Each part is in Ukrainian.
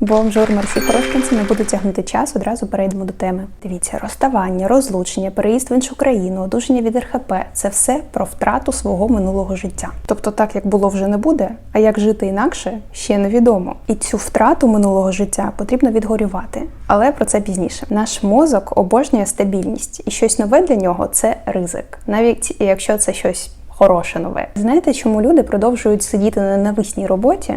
Бонжур, мерсі порошканці, не буду тягнути час, одразу перейдемо до теми. Дивіться, розставання, розлучення, переїзд в іншу країну, одужання від РХП це все про втрату свого минулого життя. Тобто, так як було вже не буде, а як жити інакше ще невідомо. І цю втрату минулого життя потрібно відгорювати. Але про це пізніше. Наш мозок обожнює стабільність, і щось нове для нього це ризик, навіть якщо це щось хороше нове. Знаєте, чому люди продовжують сидіти на ненависній роботі?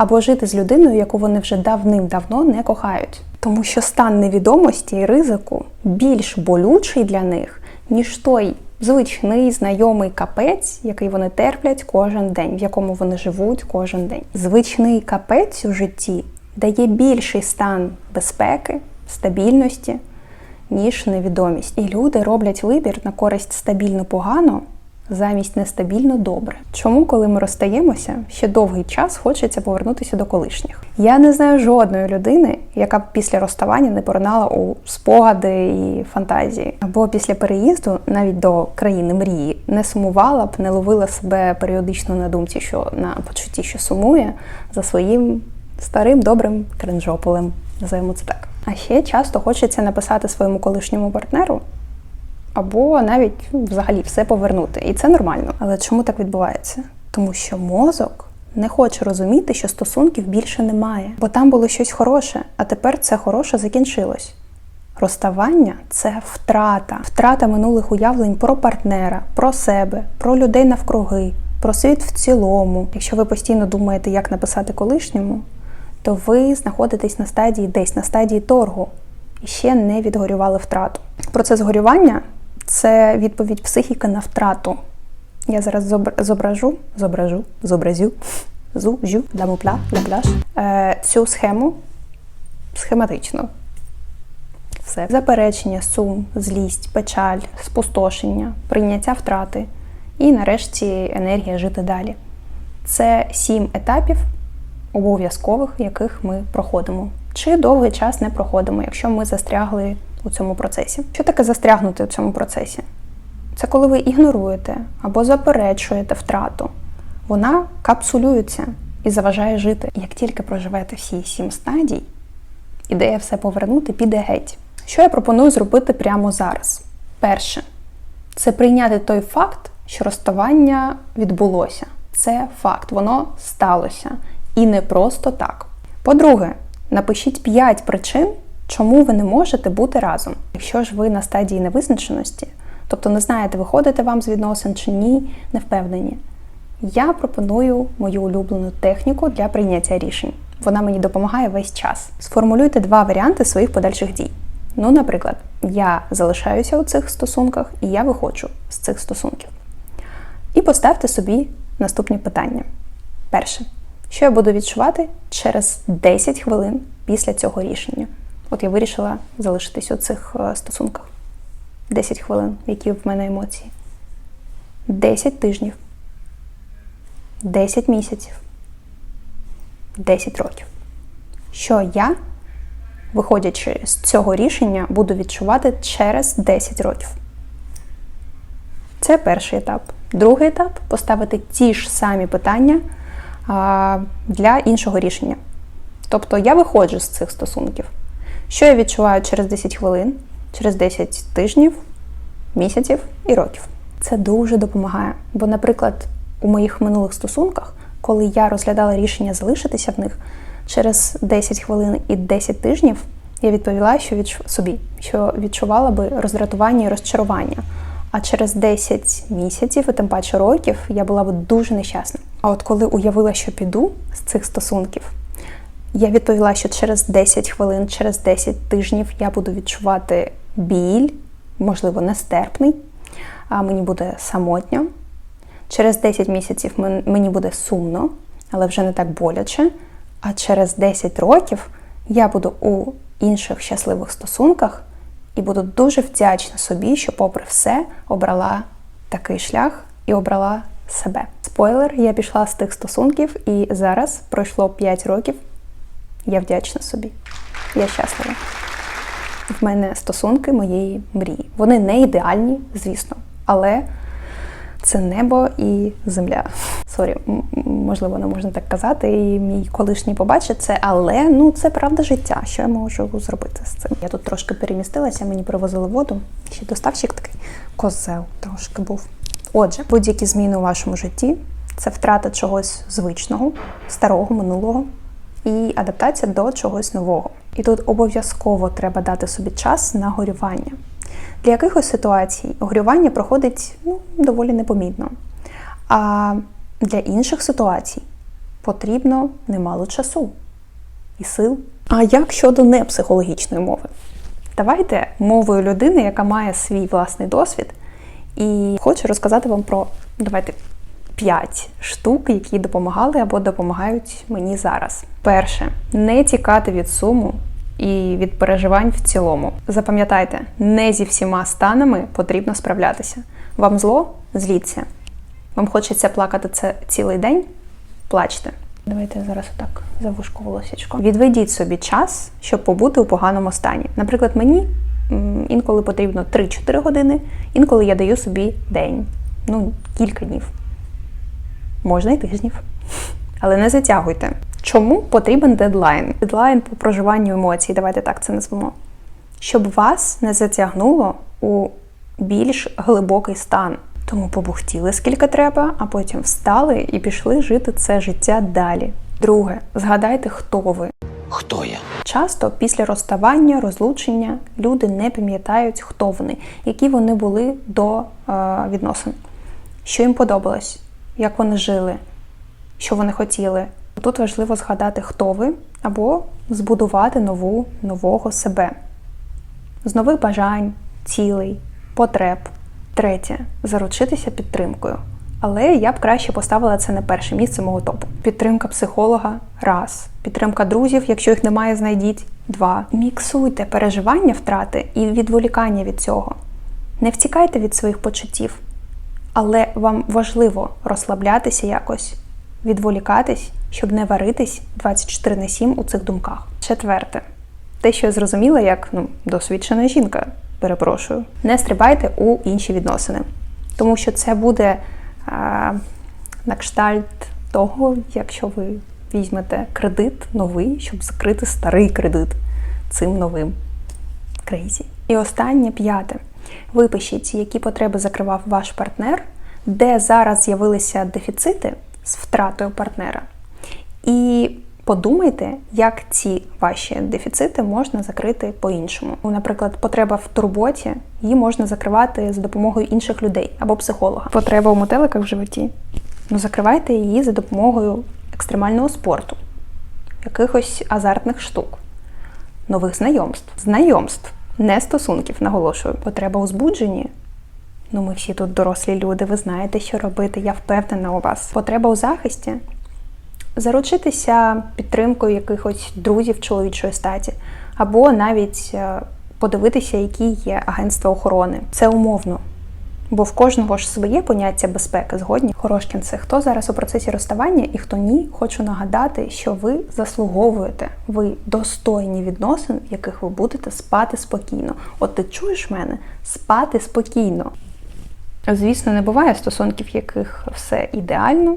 Або жити з людиною, яку вони вже давним-давно не кохають. Тому що стан невідомості і ризику більш болючий для них, ніж той звичний знайомий капець, який вони терплять кожен день, в якому вони живуть кожен день. Звичний капець у житті дає більший стан безпеки, стабільності, ніж невідомість. І люди роблять вибір на користь стабільно погано замість нестабільно добре. Чому, коли ми розстаємося, ще довгий час хочеться повернутися до колишніх? Я не знаю жодної людини, яка б після розставання не поринала у спогади і фантазії, або після переїзду навіть до країни мрії не сумувала б, не ловила себе періодично на думці, що на почутті, що сумує за своїм старим добрим кринжополем, називаємо це так. А ще часто хочеться написати своєму колишньому партнеру або навіть ну, взагалі все повернути. І це нормально. Але чому так відбувається? Тому що мозок не хоче розуміти, що стосунків більше немає, бо там було щось хороше, а тепер це хороше закінчилось. Розставання це втрата, втрата минулих уявлень про партнера, про себе, про людей навкруги, про світ в цілому. Якщо ви постійно думаєте, як написати колишньому, то ви знаходитесь на стадії десь на стадії торгу і ще не відгорювали втрату. Процес горювання це відповідь психіки на втрату. Я зараз зображу, зображу, зобразю, зужу, дамупля, ляпляш, е, цю схему схематично. Все. Заперечення, сум, злість, печаль, спустошення, прийняття втрати і, нарешті, енергія жити далі. Це сім етапів обов'язкових, яких ми проходимо. Чи довгий час не проходимо, якщо ми застрягли у цьому процесі. Що таке застрягнути у цьому процесі? Це коли ви ігноруєте або заперечуєте втрату. Вона капсулюється і заважає жити. Як тільки проживете всі сім стадій, ідея все повернути піде геть. Що я пропоную зробити прямо зараз? Перше, це прийняти той факт, що розставання відбулося. Це факт, воно сталося. І не просто так. По-друге, напишіть 5 причин, чому ви не можете бути разом. Якщо ж ви на стадії невизначеності, тобто не знаєте, виходите вам з відносин чи ні, не впевнені. Я пропоную мою улюблену техніку для прийняття рішень. Вона мені допомагає весь час. Сформулюйте два варіанти своїх подальших дій. Ну, наприклад, я залишаюся у цих стосунках і я виходжу з цих стосунків. І поставте собі наступні питання. Перше, що я буду відчувати через 10 хвилин після цього рішення? От я вирішила залишитись у цих е, стосунках. 10 хвилин, які в мене емоції. 10 тижнів. 10 місяців. 10 років. Що я, виходячи з цього рішення, буду відчувати через 10 років. Це перший етап. Другий етап поставити ті ж самі питання для іншого рішення. Тобто я виходжу з цих стосунків. Що я відчуваю через 10 хвилин, через 10 тижнів, місяців і років. Це дуже допомагає. Бо, наприклад, у моїх минулих стосунках, коли я розглядала рішення залишитися в них, через 10 хвилин і 10 тижнів я відповіла, що відчу... собі, що відчувала би роздратування і розчарування. А через 10 місяців, і тим паче років, я була б дуже нещасна. А от коли уявила, що піду з цих стосунків, я відповіла, що через 10 хвилин, через 10 тижнів я буду відчувати біль, можливо, нестерпний, а мені буде самотньо. Через 10 місяців мені буде сумно, але вже не так боляче. А через 10 років я буду у інших щасливих стосунках і буду дуже вдячна собі, що, попри все, обрала такий шлях і обрала себе. Спойлер, я пішла з тих стосунків, і зараз пройшло 5 років. Я вдячна собі. Я щаслива. В мене стосунки моєї мрії. Вони не ідеальні, звісно, але це небо і земля. Сорі, можливо, не можна так казати, і мій колишній побачить це, але ну це правда життя. Що я можу зробити з цим? Я тут трошки перемістилася, мені привозили воду. Ще доставщик такий козел трошки був. Отже, будь-які зміни у вашому житті це втрата чогось звичного, старого, минулого і адаптація до чогось нового. І тут обов'язково треба дати собі час на горювання. Для якихось ситуацій горювання проходить ну, доволі непомітно. А для інших ситуацій потрібно немало часу і сил. А як щодо непсихологічної мови? Давайте мовою людини, яка має свій власний досвід, і хочу розказати вам про давайте п'ять штук, які допомагали або допомагають мені зараз. Перше, не тікати від суму і від переживань в цілому. Запам'ятайте, не зі всіма станами потрібно справлятися. Вам зло зліться. Вам хочеться плакати це цілий день? Плачте. Давайте зараз отак за вушко волосічко. Відведіть собі час, щоб побути у поганому стані. Наприклад, мені інколи потрібно 3-4 години, інколи я даю собі день, ну, кілька днів. Можна й тижнів. Але не затягуйте. Чому потрібен дедлайн? Дедлайн по проживанню емоцій, давайте так це назвемо. Щоб вас не затягнуло у більш глибокий стан. Тому побухтіли скільки треба, а потім встали і пішли жити це життя далі. Друге, згадайте, хто ви. Хто я? Часто після розставання, розлучення люди не пам'ятають, хто вони, які вони були до е, відносин, що їм подобалось, як вони жили, що вони хотіли. Тут важливо згадати, хто ви, або збудувати нову нового себе з нових бажань, цілей, потреб. Третє заручитися підтримкою. Але я б краще поставила це на перше місце мого топу. Підтримка психолога раз. Підтримка друзів, якщо їх немає, знайдіть два. Міксуйте переживання втрати і відволікання від цього. Не втікайте від своїх почуттів, але вам важливо розслаблятися якось, відволікатись, щоб не варитись 24 на 7 у цих думках. Четверте. Те, що я зрозуміла, як ну, досвідчена жінка, перепрошую, не стрибайте у інші відносини, тому що це буде а, на кштальт того, якщо ви візьмете кредит новий, щоб закрити старий кредит цим новим. Крейзі. І останнє п'яте. Випишіть, які потреби закривав ваш партнер, де зараз з'явилися дефіцити з втратою партнера. І подумайте, як ці ваші дефіцити можна закрити по-іншому. Ну, Наприклад, потреба в турботі її можна закривати за допомогою інших людей або психолога. Потреба у метеликах в животі. Ну, закривайте її за допомогою екстремального спорту, якихось азартних штук, нових знайомств. Знайомств, не стосунків, наголошую. Потреба у збудженні. Ну, ми всі тут дорослі люди, ви знаєте, що робити, я впевнена у вас. Потреба у захисті заручитися підтримкою якихось друзів чоловічої статі, або навіть е, подивитися, які є агентства охорони. Це умовно. Бо в кожного ж своє поняття безпеки згодні. хорошкінці. хто зараз у процесі розставання і хто ні, хочу нагадати, що ви заслуговуєте, ви достойні відносин, в яких ви будете спати спокійно. От ти чуєш мене? Спати спокійно. Звісно, не буває стосунків, в яких все ідеально,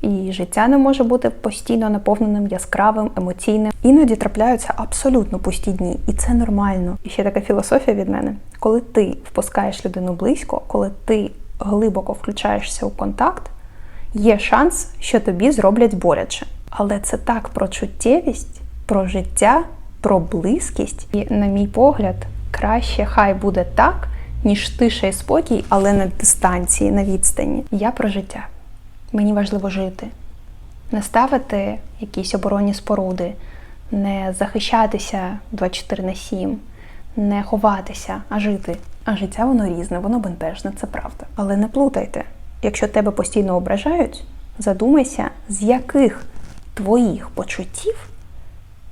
і життя не може бути постійно наповненим яскравим, емоційним. Іноді трапляються абсолютно пусті дні, і це нормально. І ще така філософія від мене: коли ти впускаєш людину близько, коли ти глибоко включаєшся у контакт, є шанс, що тобі зроблять боляче. Але це так про чуттєвість, про життя, про близькість. І, на мій погляд, краще хай буде так, ніж тиша і спокій, але на дистанції, на відстані. Я про життя. Мені важливо жити, не ставити якісь оборонні споруди, не захищатися 24 на 7, не ховатися, а жити. А життя воно різне, воно бентежне, це правда. Але не плутайте. Якщо тебе постійно ображають, задумайся, з яких твоїх почуттів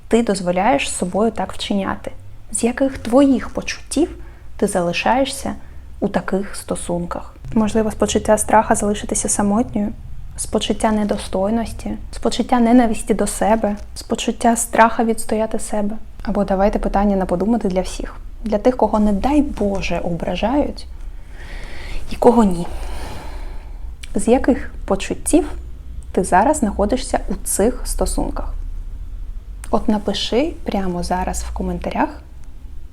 ти дозволяєш собою так вчиняти, з яких твоїх почуттів ти залишаєшся у таких стосунках. Можливо, з почуття страха залишитися самотньою, з почуття недостойності, з почуття ненависті до себе, з почуття страха відстояти себе. Або давайте питання на подумати для всіх, для тих, кого, не дай Боже, ображають, і кого ні. З яких почуттів ти зараз знаходишся у цих стосунках? От напиши прямо зараз в коментарях,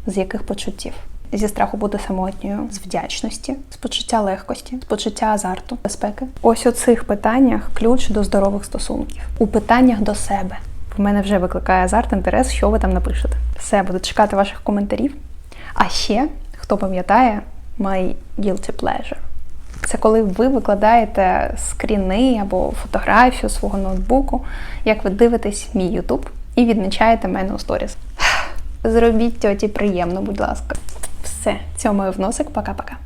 з яких почуттів. Зі страху бути самотньою, з вдячності, з почуття легкості, з почуття азарту, безпеки. Ось у цих питаннях ключ до здорових стосунків. У питаннях до себе. В мене вже викликає азарт, інтерес, що ви там напишете. Все, буду чекати ваших коментарів. А ще, хто пам'ятає, my guilty pleasure. Це коли ви викладаєте скріни або фотографію свого ноутбуку, як ви дивитесь мій YouTube і відмічаєте мене у сторіс. Зробіть тьоті приємно, будь ласка. Все, цьому в носик, пока-пока.